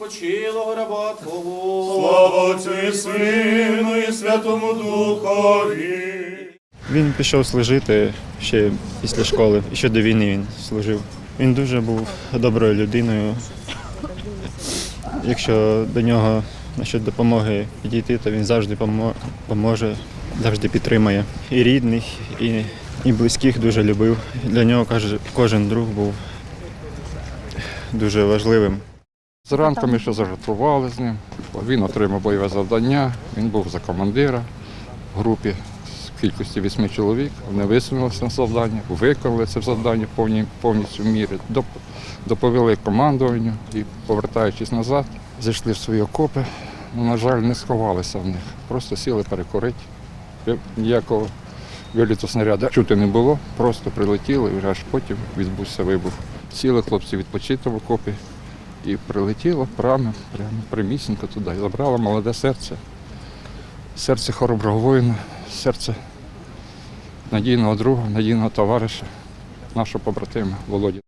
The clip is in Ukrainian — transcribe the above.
спочилого раба Твого. Слава Отцю і Сину і Святому Духові. Він пішов служити ще після школи, і ще до війни він служив. Він дуже був доброю людиною. Якщо до нього насчет допомоги підійти, то він завжди поможе, завжди підтримає. І рідних, і, і близьких дуже любив. Для нього каже, кожен друг був дуже важливим. Зранку ми ще зажартували з ним. Він отримав бойове завдання, він був за командира в групі з кількості вісьми чоловік. Вони висунулися на завдання, виконали це завдання повні, повністю в мірі, доповіли командуванню і, повертаючись назад, зайшли в свої окопи. Ну, на жаль, не сховалися в них. Просто сіли перекурити. Ніякого виліту снаряду чути не було, просто прилетіли і аж потім відбувся вибух. Сіли хлопці відпочити в окопі. І прилетіло прямо, прямо прямісінько туди. І забрало молоде серце. Серце хороброго воїна, серце надійного друга, надійного товариша, нашого побратима Володі.